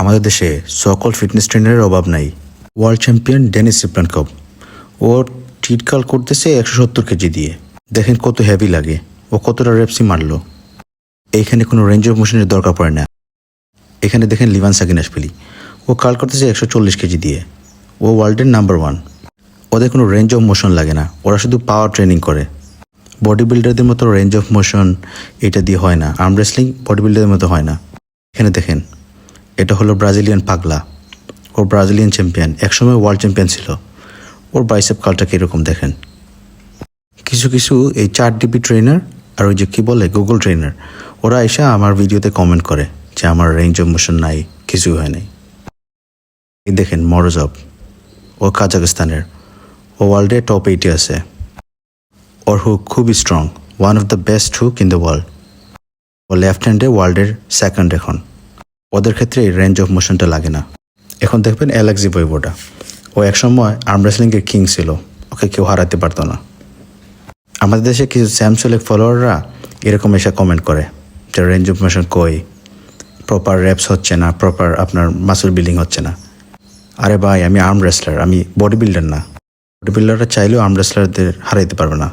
আমাদের দেশে সকল ফিটনেস ট্রেনারের অভাব নাই। ওয়ার্ল্ড চ্যাম্পিয়ন ডেনিস সিপ্লানকপ ও চিটকাল করতেছে একশো সত্তর কেজি দিয়ে। দেখেন কত হেভি লাগে ও কতটা রেপসি মারলো। এইখানে কোনো রেঞ্জ অফ মোশনের দরকার পড়ে না। এখানে দেখেন লিভান সাকিনাস সাকিনাসপিলি ও কাল করতেছে একশো চল্লিশ কেজি দিয়ে। ও ওয়ার্ল্ডের নাম্বার ওয়ান ওদের কোনো রেঞ্জ অফ মোশন লাগে না। ওরা শুধু পাওয়ার ট্রেনিং করে। বডি বিল্ডারদের মতো রেঞ্জ অফ মোশন এটা দিয়ে হয় না। আর্ম রেসলিং বডি বিল্ডারের মতো হয় না। এখানে দেখেন। এটা হলো ব্রাজিলিয়ান পাগলা। ও ব্রাজিলিয়ান চ্যাম্পিয়ন। একসময় ওয়ার্ল্ড চ্যাম্পিয়ন ছিল। ওর বাইসেপ কালটা কীরকম দেখেন? কিছু কিছু এই চার ডিবি ট্রেনার আর ওই যে কী বলে গুগল ট্রেনার ওরা এসে আমার ভিডিওতে কমেন্ট করে যে আমার রেঞ্জ অফ মোশন নাই, কিছুই হয় নাই। এই দেখেন মরজব, ও কাজাকিস্তানের ও ওয়ার্ল্ডে টপ এইটে আছে। ওর হুক খুবই strong one of the best hook in the world O left হ্যান্ডে ওয়ার্ল্ডের সেকেন্ড এখন। ওদের ক্ষেত্রে এই রেঞ্জ অফ মোশনটা লাগে না। এখন দেখবেন অ্যালেক্সি বইবোটা ও একসময় আর্ম রেসলিংয়ের কিং ছিল। ওকে কেউ হারাতে পারতো না। আমাদের দেশে কিছু স্যামসেলেক ফলোয়াররা এরকম এসে কমেন্ট করে যে রেঞ্জ অফ মোশন কই? প্রপার র্যাপস হচ্ছে না প্রপার আপনার মাসুল বিল্ডিং হচ্ছে না। আরে ভাই, আমি আর্ম রেসলার আমি বডি বিল্ডার না। বডি বিল্ডাররা চাইলেও আর্ম রেসলারদের হারাইতে পারবে না।